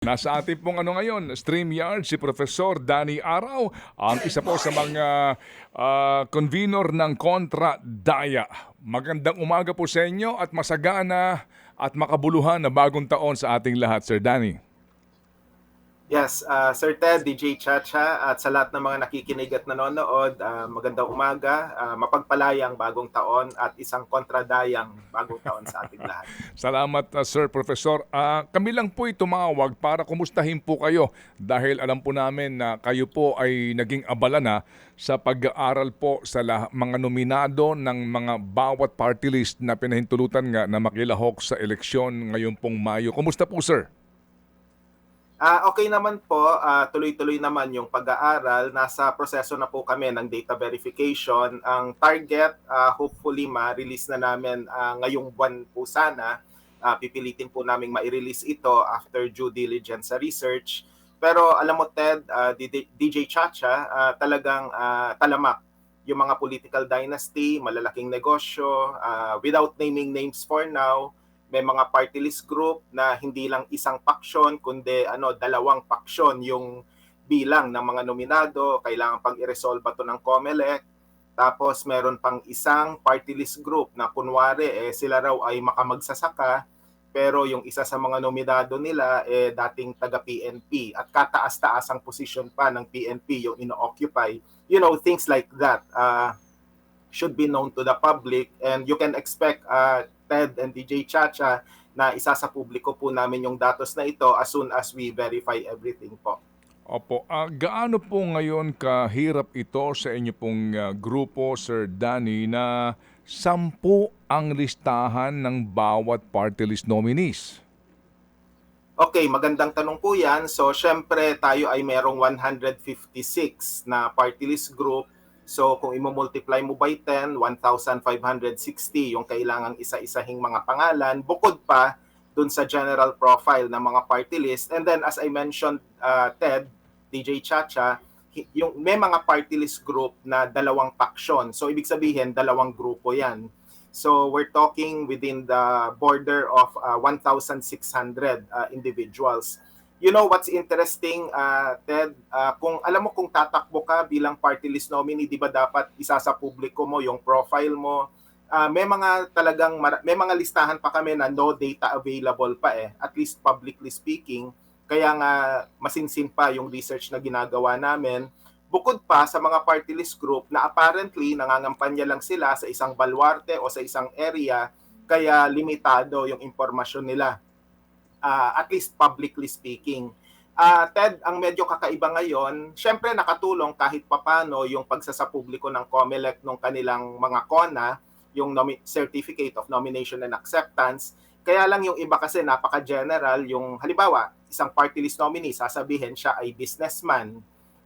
Nasa ating pong ano ngayon, StreamYard, si Professor Danny Araw, ang isa po sa mga ah, convener ng Kontra Daya. Magandang umaga po sa inyo at masagana at makabuluhan na bagong taon sa ating lahat, Sir Danny. Yes, uh, Sir Ted, DJ Chacha, at sa lahat ng mga nakikinig at nanonood, uh, magandang umaga, uh, mapagpalayang bagong taon at isang kontradayang bagong taon sa ating lahat. Salamat, uh, Sir Professor. Ah, kami lang po'y tumawag para kumustahin po kayo dahil alam po namin na kayo po ay naging abala na sa pag-aaral po sa mga nominado ng mga bawat party list na pinahintulutan nga na makilahok sa eleksyon ngayon pong Mayo. Kumusta po, Sir? Ah, okay naman po, ah, tuloy-tuloy naman yung pag-aaral. Nasa proseso na po kami ng data verification. Ang target, ah, hopefully ma-release na namin ah, ngayong buwan po sana. Ah, pipilitin po namin ma-release ito after due diligence sa research. Pero alam mo Ted, ah, DJ Chacha, ah, talagang ah, talamak yung mga political dynasty, malalaking negosyo, ah, without naming names for now, may mga party list group na hindi lang isang paksyon kundi ano dalawang paksyon yung bilang ng mga nominado. Kailangan pang i-resolve to ng COMELEC? Tapos meron pang isang party list group na kunwari eh sila raw ay makamagsasaka pero yung isa sa mga nominado nila eh dating taga PNP at kataas-taas ang position pa ng PNP yung ino-occupy. You know things like that uh, should be known to the public and you can expect uh, Ted and DJ Chacha na isa sa publiko po namin yung datos na ito as soon as we verify everything po. Opo, ah, gaano po ngayon kahirap ito sa inyo pong ah, grupo, Sir Danny, na sampu ang listahan ng bawat party list nominees? Okay, magandang tanong po yan. So, syempre, tayo ay merong 156 na party list group. So, kung imo-multiply mo by 10, 1,560 yung kailangang isa-isahing mga pangalan. Bukod pa dun sa general profile ng mga party list. And then, as I mentioned, uh, Ted, DJ Chacha, yung may mga party list group na dalawang paksyon. So, ibig sabihin, dalawang grupo yan. So we're talking within the border of uh, 1,600 uh, individuals. You know what's interesting, uh, Ted? Uh, kung alam mo kung tatakbo ka bilang party list nominee, di ba dapat isa sa publiko mo yung profile mo? Uh, may mga talagang may mga listahan pa kami na no data available pa eh, at least publicly speaking. Kaya nga masinsin pa yung research na ginagawa namin bukod pa sa mga party list group na apparently nangangampanya lang sila sa isang baluarte o sa isang area kaya limitado yung impormasyon nila uh, at least publicly speaking uh, Ted ang medyo kakaiba ngayon syempre nakatulong kahit papano yung pagsasapubliko ng COMELEC ng kanilang mga CONA yung nomi- Certificate of Nomination and Acceptance kaya lang yung iba kasi napaka-general yung halimbawa isang party list nominee sasabihin siya ay businessman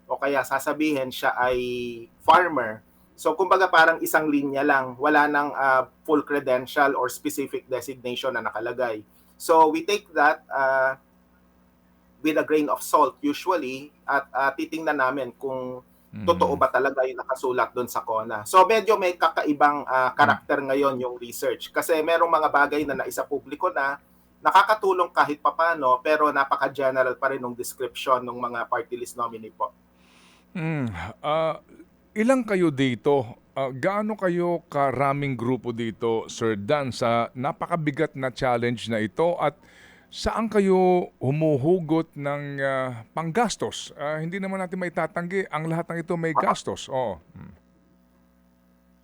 o kaya sasabihin siya ay farmer. So kumbaga parang isang linya lang, wala nang uh, full credential or specific designation na nakalagay. So we take that uh, with a grain of salt usually at uh, titingnan namin kung Mhm. totoo ba talaga yung nakasulat doon sa CONA. So medyo may kakaibang uh, karakter ngayon yung research kasi merong mga bagay na naisa publiko na nakakatulong kahit papano pero napaka-general pa rin ng description ng mga party list nominee po. Mm, ah, ilang kayo dito? Ah, gaano kayo karaming grupo dito, Sir Dan, sa napakabigat na challenge na ito at saan kayo humuhugot ng ah, panggastos? Ah, hindi naman natin maitatanggi, ang lahat ng ito may gastos. Oo. Mm.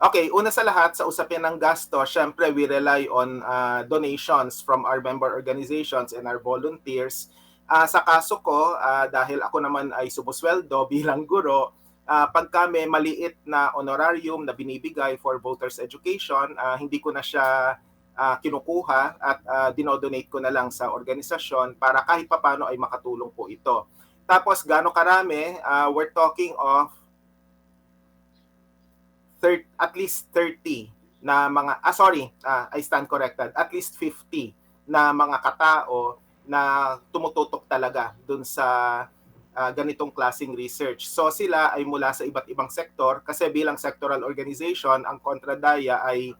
Okay, una sa lahat, sa usapin ng gasto, syempre we rely on uh, donations from our member organizations and our volunteers. Ah, sa kaso ko, ah, dahil ako naman ay sumusweldo bilang guro, ah, pagka may maliit na honorarium na binibigay for voters education, ah, hindi ko na siya ah, kinukuha at ah, dinodonate ko na lang sa organisasyon para kahit papano ay makatulong po ito. Tapos gaano karami, ah, we're talking of thir- at least 30 na mga ah sorry, ah, I stand corrected. At least 50 na mga katao na tumututok talaga dun sa ah, ganitong klasing research. So sila ay mula sa iba't ibang sektor kasi bilang sectoral organization, ang Kontradaya ay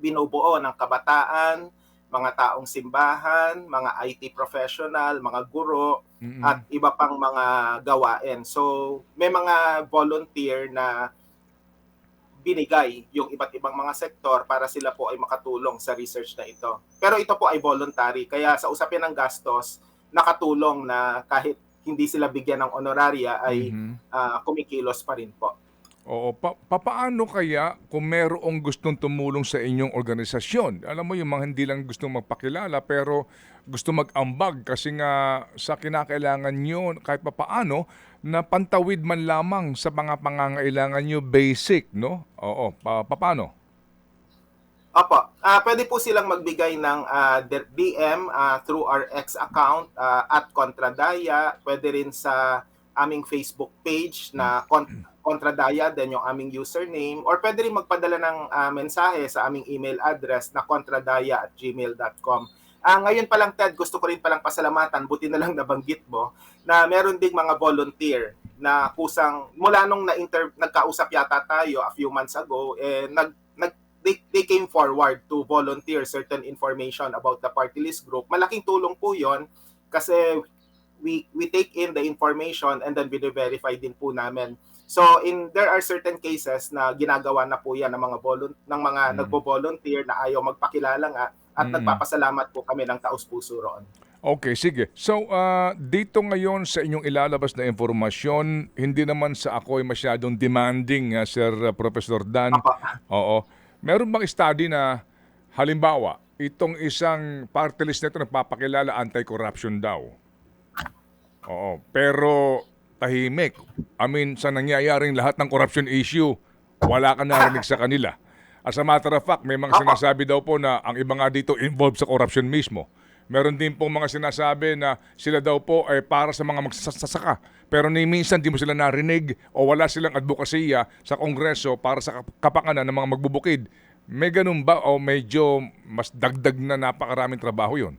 binubuo ng kabataan, mga taong simbahan, mga IT professional, mga guro, Mm-mm. at iba pang mga gawain. So, may mga volunteer na binigay yung iba't ibang mga sektor para sila po ay makatulong sa research na ito. Pero ito po ay voluntary, kaya sa usapin ng gastos, nakatulong na kahit hindi sila bigyan ng honoraria ay Mhm. ah, kumikilos pa rin po. Oo, pa papaano kaya kung merong gustong tumulong sa inyong organisasyon? Alam mo yung mga hindi lang gustong magpakilala pero gusto mag-ambag kasi nga sa kinakailangan nyo kahit papaano na pantawid man lamang sa mga pangangailangan nyo basic, no? Oo, pa papaano? Opo, ah pwede po silang magbigay ng ah, D- DM ah, through our X account ah, at Contradaya. Pwede rin sa aming Facebook page na Con- Contradaya, then yung aming username. Or pwede rin magpadala ng ah, mensahe sa aming email address na contradaya at gmail.com. Ah, ngayon pa lang, Ted, gusto ko rin palang pasalamatan, buti na lang nabanggit mo, na meron ding mga volunteer na kusang, mula nung na-inter, nagkausap yata tayo a few months ago, eh, nag, they, they came forward to volunteer certain information about the party list group. Malaking tulong po yon kasi we we take in the information and then verify din po namin. So in there are certain cases na ginagawa na po yan ng mga volun- ng mga Mm. nagbo-volunteer na ayaw magpakilala nga at Mm. nagpapasalamat po kami ng taos puso roon. Okay, sige. So, ah, dito ngayon sa inyong ilalabas na informasyon, hindi naman sa ako ay masyadong demanding, ah, Sir Professor Dan. Apa. Oo. Meron bang study na halimbawa, itong isang party list na ito nagpapakilala anti-corruption daw. Oo. Pero tahimik. I mean, sa nangyayaring lahat ng corruption issue, wala ka narinig sa kanila. As a matter of fact, may mga sinasabi daw po na ang iba nga dito involved sa corruption mismo. Meron din po mga sinasabi na sila daw po ay para sa mga magsasaka. Pero ni minsan di mo sila narinig o wala silang advokasya sa kongreso para sa kap- kapakanan ng mga magbubukid. May ganun ba o medyo mas dagdag na napakaraming trabaho yon?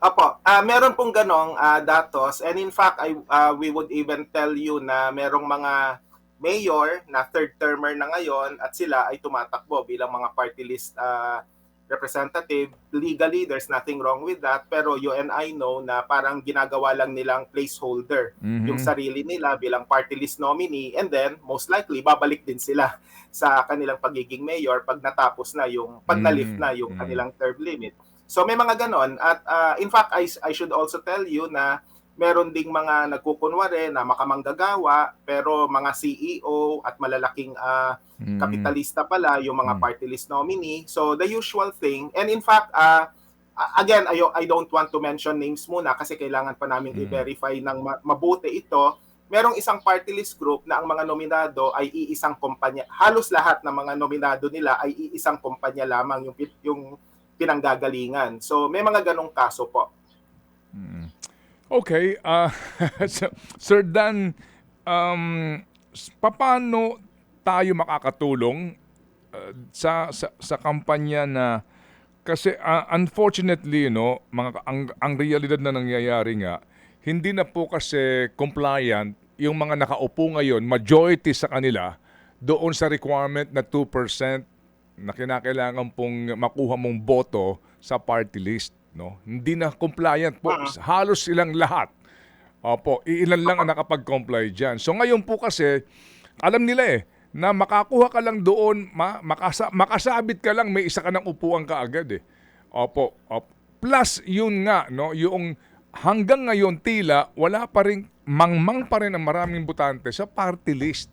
Apo, ah meron pong ganong ah, datos and in fact I ah, we would even tell you na merong mga mayor na third termer na ngayon at sila ay tumatakbo bilang mga party list ah, representative. Legally, there's nothing wrong with that. Pero you and I know na parang ginagawa lang nilang placeholder Mhm. yung sarili nila bilang party list nominee and then most likely babalik din sila sa kanilang pagiging mayor pag natapos na yung pag na-lift na yung Mm. kanilang term limit. So may mga ganon at ah, in fact I, I should also tell you na meron ding mga nagkukunwari na makamanggagawa pero mga CEO at malalaking Mm. kapitalista pala yung mga Mm. party list nominee. So the usual thing and in fact uh, again I, I don't want to mention names muna kasi kailangan pa namin Mm. i-verify ng ma- mabuti ito. Merong isang party list group na ang mga nominado ay iisang kumpanya. Halos lahat ng mga nominado nila ay iisang kumpanya lamang yung yung pinanggagalingan. So may mga ganong kaso po. Mm. Okay, so- Sir Dan, um, paano tayo makakatulong uh, sa, sa sa kampanya na kasi ah, unfortunately, no, mga ang ang realidad na nangyayari nga, hindi na po kasi compliant yung mga nakaupo ngayon, majority sa kanila doon sa requirement na 2% na kinakailangan pong makuha mong boto sa party list, no? Hindi na compliant po. Halos silang lahat. Opo, iilan lang ang nakapag-comply diyan. So ngayon po kasi alam nila eh na makakuha ka lang doon, ma- makasa- makasabit ka lang may isa ka ng upuan ka agad eh. Opo, op. Plus yun nga no, yung hanggang ngayon tila wala pa rin mangmang pa rin ang maraming butante sa party list.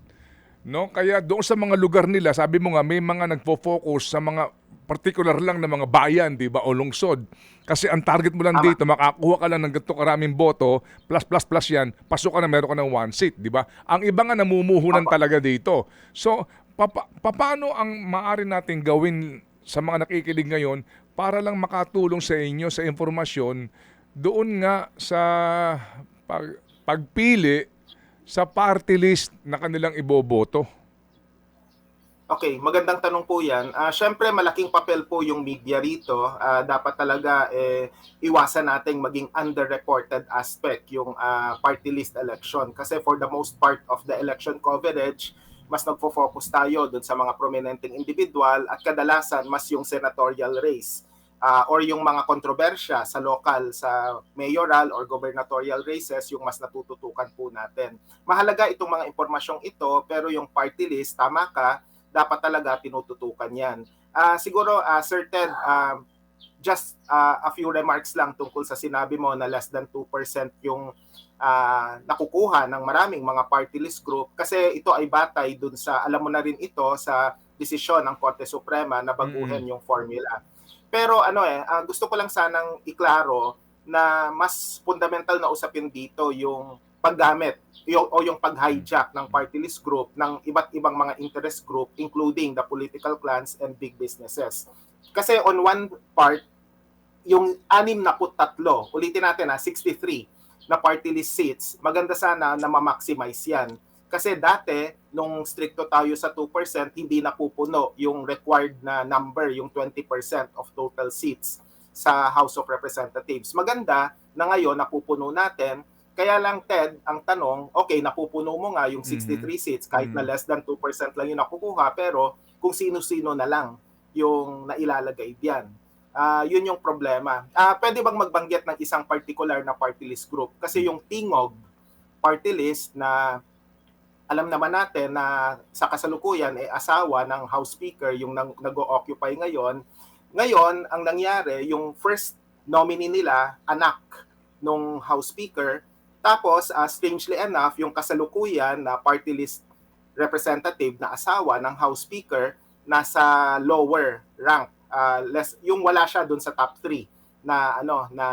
No? Kaya doon sa mga lugar nila, sabi mo nga, may mga nagfo-focus sa mga particular lang na mga bayan, di ba, o lungsod. Kasi ang target mo lang Tama. dito, makakuha ka lang ng ganito karaming boto, plus, plus, plus yan, pasok ka na, meron ka ng one seat, di ba? Ang iba nga namumuhunan talaga dito. So, papa, paano ang maaari natin gawin sa mga nakikinig ngayon para lang makatulong sa inyo sa informasyon doon nga sa pag, pagpili sa party list na kanilang iboboto. Okay, magandang tanong po yan. Ah, Siyempre, malaking papel po yung media rito. Ah, dapat talaga eh, iwasan nating maging underreported aspect yung ah, party list election. Kasi for the most part of the election coverage, mas nagfo-focus tayo dun sa mga prominenteng individual at kadalasan mas yung senatorial race. Ah, or yung mga kontrobersya sa local, sa mayoral or gubernatorial races, yung mas natututukan po natin. Mahalaga itong mga impormasyong ito, pero yung party list, tama ka, dapat talaga tinututukan yan. Ah, siguro, ah, Sir Ted, ah, just ah, a few remarks lang tungkol sa sinabi mo na less than 2% yung ah, nakukuha ng maraming mga party list group kasi ito ay batay dun sa, alam mo na rin ito, sa desisyon ng Korte Suprema na baguhin yung formula. Pero ano eh, ah, gusto ko lang sanang iklaro na mas fundamental na usapin dito yung paggamit yung, o yung pag-hijack ng party list group ng iba't ibang mga interest group including the political clans and big businesses. Kasi on one part, yung 63, ulitin natin ha, 63 na party list seats, maganda sana na ma-maximize yan. Kasi dati, nung stricto tayo sa 2%, hindi napupuno yung required na number, yung 20% of total seats sa House of Representatives. Maganda na ngayon napupuno natin. Kaya lang, Ted, ang tanong, okay, napupuno mo nga yung 63 seats, kahit na Mhm. less than 2% lang yung nakukuha, pero kung sino-sino na lang yung nailalagay diyan. Ah, yun yung problema. Ah, pwede bang magbanggit ng isang particular na party list group? Kasi yung Tingog party list na alam naman natin na sa kasalukuyan ay asawa ng House Speaker yung nag-occupy ngayon. Ngayon, ang nangyari, yung first nominee nila, anak nung House Speaker. Tapos, ah, strangely enough, yung kasalukuyan na party list representative na asawa ng House Speaker nasa lower rank. Ah, less, yung wala siya dun sa top 3 na ano na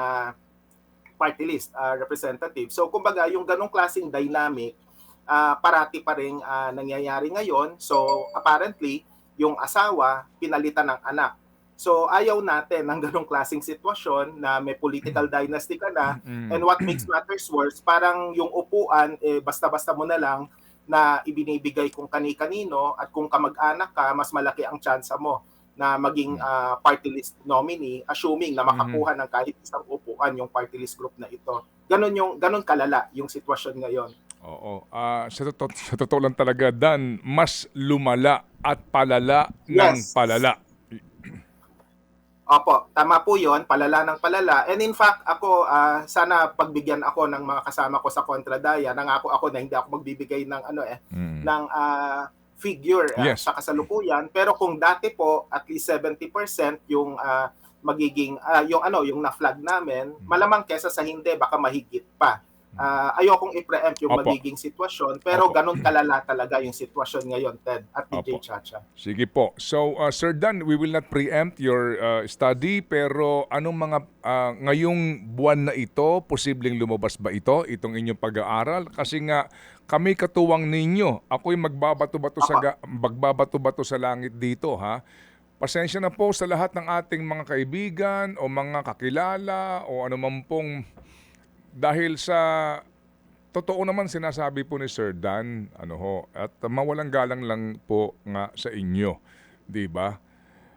party list ah, representative. So kumbaga yung ganong klaseng dynamic ah, parati pa rin ah, nangyayari ngayon. So apparently yung asawa pinalitan ng anak. So ayaw natin ng ganong klaseng sitwasyon na may political dynasty ka na Mm. And what makes matters worse, parang yung upuan, eh, basta-basta mo na lang na ibinibigay kung kani-kanino at kung kamag-anak ka, mas malaki ang tsansa mo na maging ah, party list nominee assuming na makakuha ng kahit isang upuan yung party list group na ito. Ganon yung ganon kalala yung sitwasyon ngayon. Oo. Ah, sa, totoo, sa totoo lang talaga, Dan, mas lumala at palala ng Yes. palala. Opo, tama po 'yon, palala ng palala. And in fact, ako ah, sana pagbigyan ako ng mga kasama ko sa Kontradaya. Nangako ako na hindi ako magbibigay ng ano eh Mm. ng ah, figure ah, Yes. sa kasalukuyan pero kung dati po at least 70% yung ah, magiging ah, yung ano yung na-flag namin Hmm. malamang kesa sa hindi baka mahigit pa Ah, ayokong i-preempt yung Opo. magiging sitwasyon pero Opo. ganun kalala talaga yung sitwasyon ngayon Ted at DJ Opo. Chacha Sige po. So, uh, Sir Dan, we will not preempt your uh, study, pero anong mga uh, ngayong buwan na ito, posibleng lumabas ba ito, itong inyong pag-aaral? Kasi nga, kami katuwang ninyo. Ako'y magbabato-bato sa, ga- magbabato-bato sa langit dito, ha? Pasensya na po sa lahat ng ating mga kaibigan o mga kakilala o anuman pong dahil sa totoo naman sinasabi po ni Sir Dan, ano ho, at mawalang galang lang po nga sa inyo, 'di ba?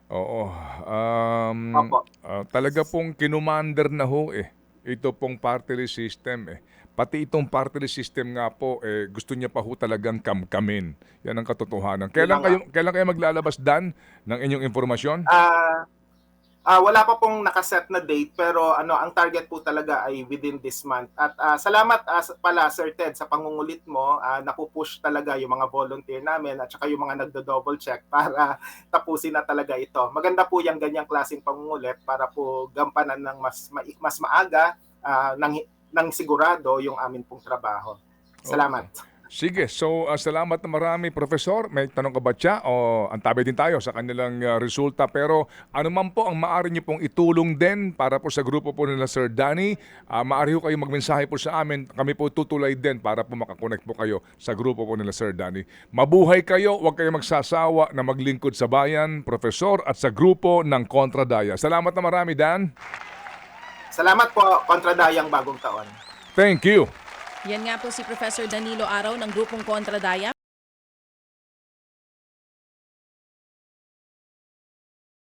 Oo. Um, ah, talaga pong kinumander na ho eh. Ito pong party list system eh. Pati itong party list system nga po eh gusto niya pa ho talagang kamkamin. Yan ang katotohanan. Kailan kayo kailan kayo maglalabas Dan ng inyong informasyon? Ah, ah, wala pa pong nakaset na date pero ano ang target po talaga ay within this month. At ah, salamat sa- pala Sir Ted sa pangungulit mo. Ah, napupush talaga yung mga volunteer namin at saka yung mga nagdo-double check para tapusin na talaga ito. Maganda po yung ganyang klaseng pangungulit para po gampanan ng mas ma- mas maaga ah, ng ng sigurado yung amin pong trabaho. Salamat. Sige, so uh, salamat na marami, Professor. May tanong ka ba siya? O antabi din tayo sa kanilang uh, resulta. Pero ano man po ang maaari niyo pong itulong din para po sa grupo po nila Sir Danny. Uh, maaari po kayo magmensahe po sa amin. Kami po tutulay din para po makakonect po kayo sa grupo po nila Sir Danny. Mabuhay kayo, huwag kayo magsasawa na maglingkod sa bayan, Professor, at sa grupo ng Kontradaya. Salamat na marami, Dan. Salamat po kontradayang bagong taon. Thank you. Yan nga po si Professor Danilo Araw ng grupong Kontradaya.